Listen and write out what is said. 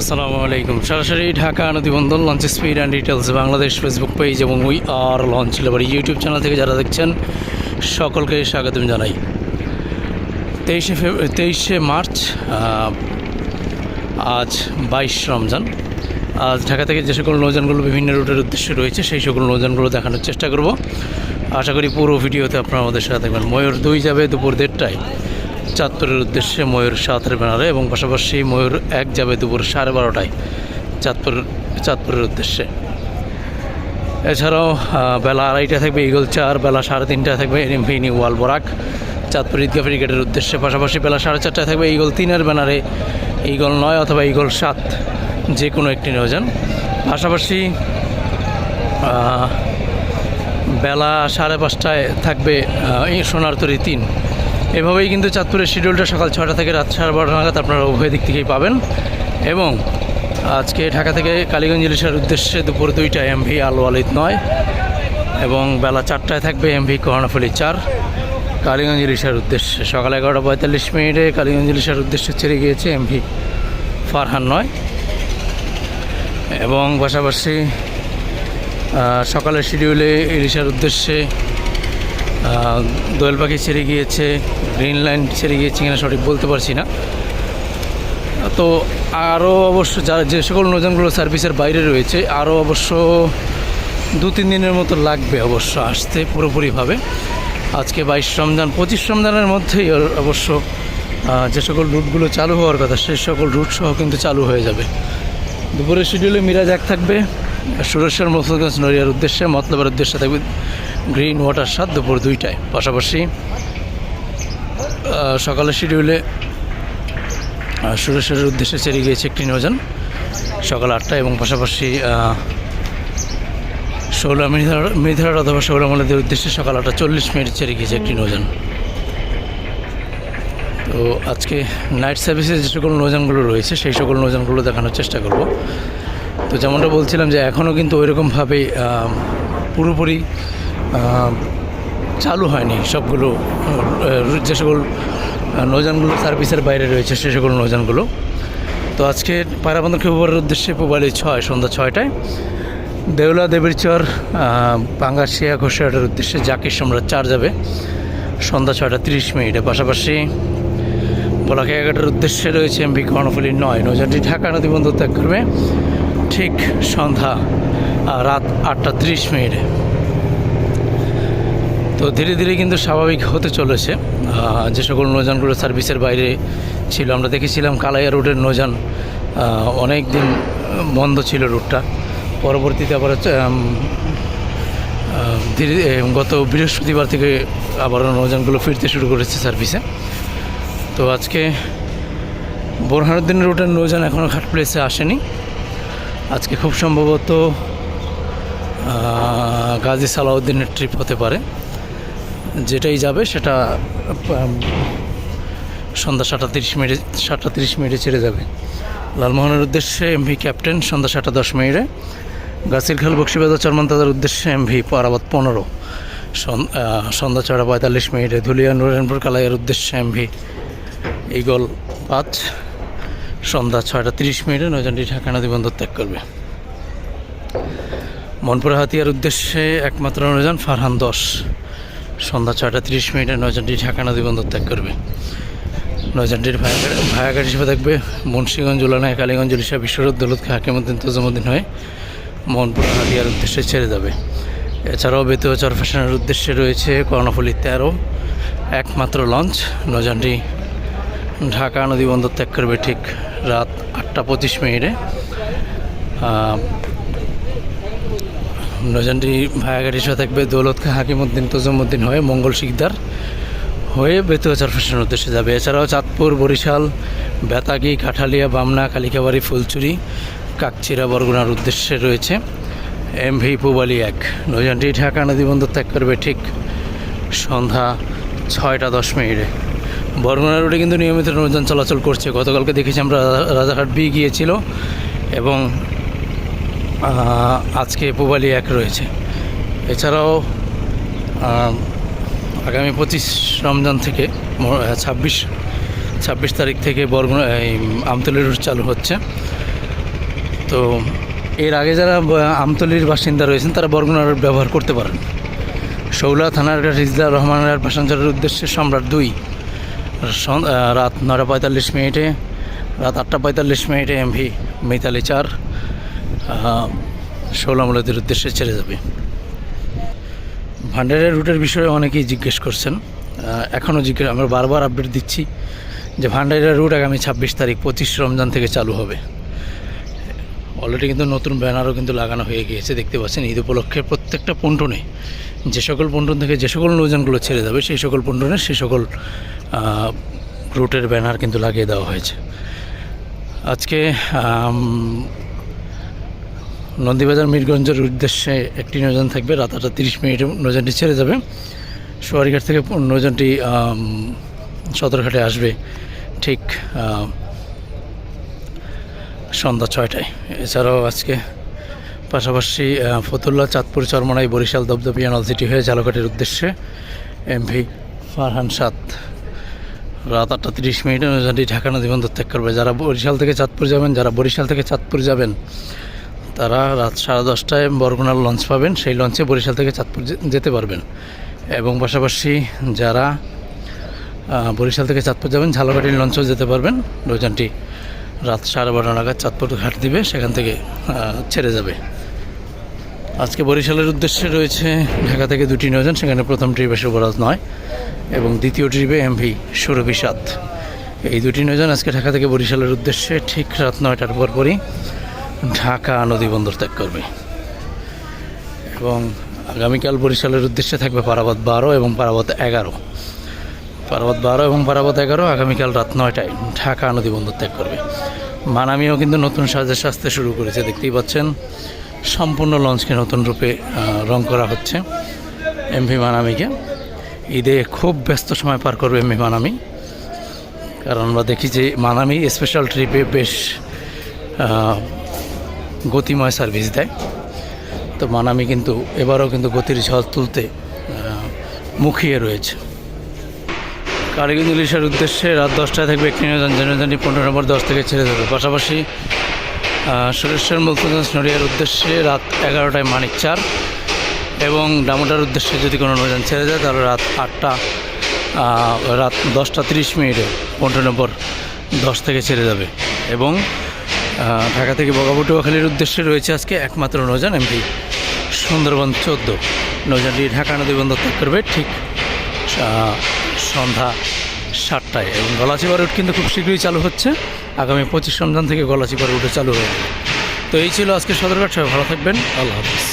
আসসালামু আলাইকুম। সরাসরি Dhaka নদীবন্দর launch speed and details Bangladesh Facebook page এবং we are launch labour YouTube channel থেকে যারা দেখছেন, সকলকে স্বাগতম জানাই। তেইশে ফেব তেইশে মার্চ আজ বাইশ রমজান। আজ ঢাকা থেকে যে সকল নৌযানগুলো বিভিন্ন রুটের উদ্দেশ্যে রয়েছে, সেই সকল নৌযানগুলো দেখানোর চেষ্টা করব। আশা করি পুরো ভিডিওতে আপনারা আমাদের সাথে থাকবেন। ময়ূর দুই যাবে দুপুর দেড়টায়। চাঁদপুরের উদ্দেশ্যে ময়ূর সাতের ব্যানারে এবং পাশাপাশি ময়ূর এক যাবে দুপুর সাড়ে বারোটায় চাঁদপুর চাঁদপুরের উদ্দেশ্যে। এছাড়াও বেলা আড়াইটা থাকবে ইগল চার বেলা সাড়ে তিনটায় থাকবে এমভি নিউ ওয়াল বরাক চাঁদপুর ঈদগাহ ব্রিগেডের উদ্দেশ্যে পাশাপাশি বেলা সাড়ে চারটায় থাকবে ইগল তিনের ব্যানারে ইগল নয় অথবা ইগল সাত যে কোনো একটি নিয়োজন। পাশাপাশি বেলা সাড়ে পাঁচটায় থাকবে আহ, এই সোনারতরী তিন। এভাবেই কিন্তু চাঁদপুরের শিডিউলটা সকাল ছটা থেকে রাত সাড়ে বারোটা নাগাদ আপনারা উভয় দিক থেকেই পাবেন। এবং আজকে ঢাকা থেকে কালীগঞ্জ ইলিশার উদ্দেশ্যে দুপুর দুইটায় এমভি আল ওয়ালিদ নয় এবং বেলা চারটায় থাকবে এমভি কর্ণফুলি চার। কালীগঞ্জ ইলিশার উদ্দেশ্যে সকাল এগারোটা পঁয়তাল্লিশ মিনিটে কালীগঞ্জ ইলিশার উদ্দেশ্যে ছেড়ে গিয়েছে এমভি ফারহান নয়। এবং পাশাপাশি সকালের শিডিউলে ইলিশার উদ্দেশ্যে দোয়েল পাখি ছেড়ে গিয়েছে গ্রিন লাইন ছেড়ে গিয়েছে কিনা সঠিক বলতে পারছি না। তো আরও অবশ্য যা, যে সকল নৌযানগুলো সার্ভিসের বাইরে রয়েছে, আরও অবশ্য দু তিন দিনের মতো লাগবে অবশ্য আসতে পুরোপুরিভাবে। আজকে বাইশ রমজান, পঁচিশ রমজানের মধ্যেই অবশ্য যে সকল রুটগুলো চালু হওয়ার কথা সেই সকল রুট সহ কিন্তু চালু হয়ে যাবে। দুপুরের শিডিউলে মিরাজ এক থাকবে, সুরেশ্বর মুসলগঞ্জ নড়িয়ার উদ্দেশ্যে, মতলবের উদ্দেশ্যে থাকবে। গ্রিন ওয়াটার সাত দুপুর দুইটায়। পাশাপাশি সকালের শিডিউলে আহ, সুরেশ্বরের উদ্দেশ্যে ছেড়ে গিয়েছে একটি নৌযান সকাল আটটায় এবং পাশাপাশি ষোলো মিনিধার মিনিধার অথবা ষোলো মলেদের উদ্দেশ্যে সকাল আটটা চল্লিশ মিনিট ছেড়ে গিয়েছে একটি নৌযান তো আজকে নাইট সার্ভিসে যে সকল নৌযানগুলো রয়েছে সেই সকল নৌযানগুলো দেখানোর চেষ্টা করব। তো যেমনটা বলছিলাম যে এখনও কিন্তু ওইরকমভাবে পুরোপুরি চালু হয়নি সবগুলো যে সকল আহ, নৌযানগুলো সার্ভিসের বাইরে রয়েছে সে সকল নৌযানগুলো। তো আজকে পায়রাবন্দর খবরের উদ্দেশ্যে পোবালি ছয় সন্ধ্যা ছয়টায়। দেউলা দেবীরচর পাঙ্গাশিয়া ঘোষাহাটের উদ্দেশ্যে জাকির সম্রাট চার যাবে। সন্ধ্যা ছয়টা তিরিশ মিনিটে পাশাপাশি বলাকে এগারোটার উদ্দেশ্যে রয়েছে এমবি কর্ণফুলি নয়। নৌযানটি ঢাকা নদী বন্দর ত্যাগ করবে ঠিক সন্ধ্যা রাত আটটা তিরিশ মিনিটে। তো ধীরে ধীরে কিন্তু স্বাভাবিক হতে চলেছে। যে সকল নৌযানগুলো সার্ভিসের বাইরে ছিল, আমরা দেখেছিলাম কালাইয়া রোডের নৌযান অনেক দিন বন্ধ ছিল রুটটা পরবর্তীতে আবার ধীরে গত বৃহস্পতিবার থেকে আবার নৌযানগুলো ফিরতে শুরু করেছে সার্ভিসে। তো আজকে বোরহানুদ্দিন রুটের নৌযান এখনও ঘাট প্লেসে আসেনি। আজকে খুব সম্ভবত গাজী সালাউদ্দিনের ট্রিপ হতে পারে। যেটাই যাবে সেটা সন্ধ্যা সাতটা তিরিশ মিনিটে, সাতটা তিরিশ মিনিটে ছেড়ে যাবে। লালমোহনের উদ্দেশ্যে এমভি ক্যাপ্টেন সন্ধ্যা সাতটা দশ মিনিটে। গাছিরখাল বক্সিবাজার চরমান্তাদের উদ্দেশ্যে এমভি পারাবাদ পনেরো। সন- সন্ধ্যা ছটা পঁয়তাল্লিশ মিনিটে ধুলিয়া নুরেনপুর কালাইয়ের উদ্দেশ্যে এমভি ইগল পাঁচ। সন্ধ্যা ছয়টা তিরিশ মিনিটে নৌযানটি ঢাকা নদী বন্দর ত্যাগ করবে। মনপুরা হাতিয়ার উদ্দেশ্যে একমাত্র নৌযান ফারহান দশ। সন্ধ্যা ছয়টা তিরিশ মিনিটে নৌযানটি ঢাকা নদী বন্দর ত্যাগ করবে। নৌযানটির ভায়াঘাট হিসেবে থাকবে মুন্সীগঞ্জ উলানায় কালীগঞ্জ, উড়িষ্যা, বিশ্বরোদ দৌলতকে হাকিমুদ্দিন তজমুদ্দিন হয়ে মনপুরা হাতিয়ার উদ্দেশ্যে ছেড়ে যাবে। এছাড়াও বেতুয়া চর ফ্যাশনের উদ্দেশ্যে রয়েছে কর্ণফুলি তেরো, একমাত্র লঞ্চ। নৌযানটি ঢাকা নদী বন্দর ত্যাগ করবে ঠিক রাত আটটা পঁচিশ মিনিটে। আহ, নৌযানটি ভায়াঘাট হিসেবে থাকবে দৌলত খা হাকিমুদ্দিন তজমুদ্দিন হয়ে মঙ্গল শিকদার হয়ে বেতুয়াচার ফ্যাশনের উদ্দেশ্যে যাবে। এছাড়াও চাঁদপুর বরিশাল বেতাগি কাঠালিয়া বামনা কালিকাবাড়ি ফুলচুরি কাকচিরা বরগুনার উদ্দেশ্যে রয়েছে এমভি পুবালি এক। নৌযানটি ঢাকা নদী বন্দর ত্যাগ করবে ঠিক সন্ধ্যা ছয়টা দশ মিনিটে। বরগুনা রোডে কিন্তু নিয়মিত নৌযান চলাচল করছে। গতকালকে দেখেছি আমরা রাজা- রাজারহাট বি গিয়েছিল এবং আজকে পুবালি এক রয়েছে। এছাড়াও আগামী পঁচিশ রমজান থেকে ছাব্বিশ ছাব্বিশ তারিখ থেকে বরগুনা, এই, আমতলী রুট চালু হচ্ছে। তো এর আগে যারা আমতলির বাসিন্দা রয়েছেন, তারা বরগুনার ব্যবহার করতে পারেন। শৌলা থানার রিজদা রহমানের প্যাসেঞ্জারের উদ্দেশ্যে সম্রাট দুই রাত নটা পঁয়তাল্লিশ মিনিটে, রাত আটটা পঁয়তাল্লিশ মিনিটে এমভি মিতালি চার শৌলামূলতির উদ্দেশ্যে ছেড়ে যাবে। ভান্ডারের রুটের বিষয়ে অনেকেই জিজ্ঞেস করছেন। এখনও জিজ্ঞেস আমরা বারবার আপডেট দিচ্ছি যে ভান্ডারের রুট আগামী ছাব্বিশ তারিখ পঁচিশ রমজান থেকে চালু হবে। অলরেডি কিন্তু নতুন ব্যানারও কিন্তু লাগানো হয়ে গিয়েছে, দেখতে পাচ্ছেন ঈদ উপলক্ষে প্রত্যেকটা পন্টনে যে সকল পন্টন থেকে যে সকল নৌযানগুলো ছেড়ে যাবে, সেই সকল পন্টনে সেই সকল রুটের ব্যানার কিন্তু লাগিয়ে দেওয়া হয়েছে। আজকে নন্দীবাজার মিরগঞ্জের উদ্দেশ্যে একটি নৌযান থাকবে। রাত আটটা তিরিশ মিনিটে নৌযানটি ছেড়ে যাবে। সোয়ারিঘাট থেকে নৌযানটি আম, সদরঘাটে আসবে ঠিক সন্ধ্যা ছয়টায়। এছাড়াও আজকে পাশাপাশি ফতুল্লা চাঁদপুর চরমনাই বরিশাল দপদপিয়া নলসিটি হয়ে ঝালকাঠের উদ্দেশ্যে এমভি ফারহান সাত রাত আটটা তিরিশ মিনিটে নৌযানটি ঢাকা নদী বন্দর ত্যাগ করবে। যারা বরিশাল থেকে চাঁদপুর যাবেন যারা বরিশাল থেকে চাঁদপুর যাবেন তারা রাত সাড়ে দশটায় বরগুনার লঞ্চ পাবেন। সেই লঞ্চে বরিশাল থেকে চাঁদপুর যেতে পারবেন। এবং পাশাপাশি যারা বরিশাল থেকে চাঁদপুর যাবেন ঝালকাঠির লঞ্চেও যেতে পারবেন। নৌযানটি রাত সাড়ে বারোটা নাগাদ চাঁদপুর ঘাট দিবে, সেখান থেকে ছেড়ে যাবে। আজকে বরিশালের উদ্দেশ্যে রয়েছে ঢাকা থেকে দুটি নৌযান সেখানে প্রথম ট্রিপে শুভরাজ নয়, এবং দ্বিতীয় ট্রিপে এমভি সুরভি সাত। এই দুটি নৌযান আজকে ঢাকা থেকে বরিশালের উদ্দেশ্যে ঠিক রাত নয়টার পরপরই ঢাকা নদী বন্দর ত্যাগ করবে। এবং আগামীকাল বরিশালের উদ্দেশ্যে থাকবে পারাবত বারো এবং পারাবত এগারো। পারাবত বারো এবং পারাবত এগারো আগামীকাল রাত নয়টায় ঢাকা নদী বন্দর ত্যাগ করবে। মানামিও কিন্তু নতুন সাজে সাজতে শুরু করেছে, দেখতেই পাচ্ছেন। সম্পূর্ণ লঞ্চকে নতুন রূপে রং করা হচ্ছে এমভি মানামিকে। ঈদে খুব ব্যস্ত সময় পার করবে এমভি মানামি। কারণ আমরা দেখি যে মানামি স্পেশাল ট্রিপে বেশ গতিময় সার্ভিস দেয়। তো মানামি কিন্তু এবারও কিন্তু গতির ঝড় তুলতে মুখিয়ে রয়েছে। কারিগঞ্জ ইলিশের উদ্দেশ্যে রাত দশটায় থাকবে একটি যে নৌযানটি পনেরো নম্বর দশ থেকে ছেড়ে দেবে। পাশাপাশি সুরেশ্বর মুলতাজ নড়িয়ার উদ্দেশ্যে রাত এগারোটায় মানিক চার এবং ডামোটার উদ্দেশ্যে যদি কোনো নৌযান ছেড়ে যায়, তাহলে রাত আটটা রাত দশটা তিরিশ মিনিটে পনেরো নম্বর দশ থেকে ছেড়ে যাবে এবং ঢাকা থেকে বগাবটুয়াখালীর উদ্দেশ্যে রয়েছে আজকে একমাত্র নৌজান এমপি সুন্দরবন চোদ্দ। নৌজানটি ঢাকা নদী বন্দর ত্যাগ করবে ঠিক সন্ধ্যা সাতটায়। এবং গলাচিপার রুট কিন্তু খুব শীঘ্রই চালু হচ্ছে। আগামী পঁচিশ রমজান থেকে গলাচিপার রুটে চালু হয়ে যাবে। তো এই ছিল আজকে সদরঘাট। সবাই ভালো থাকবেন। আল্লাহ হাফিজ।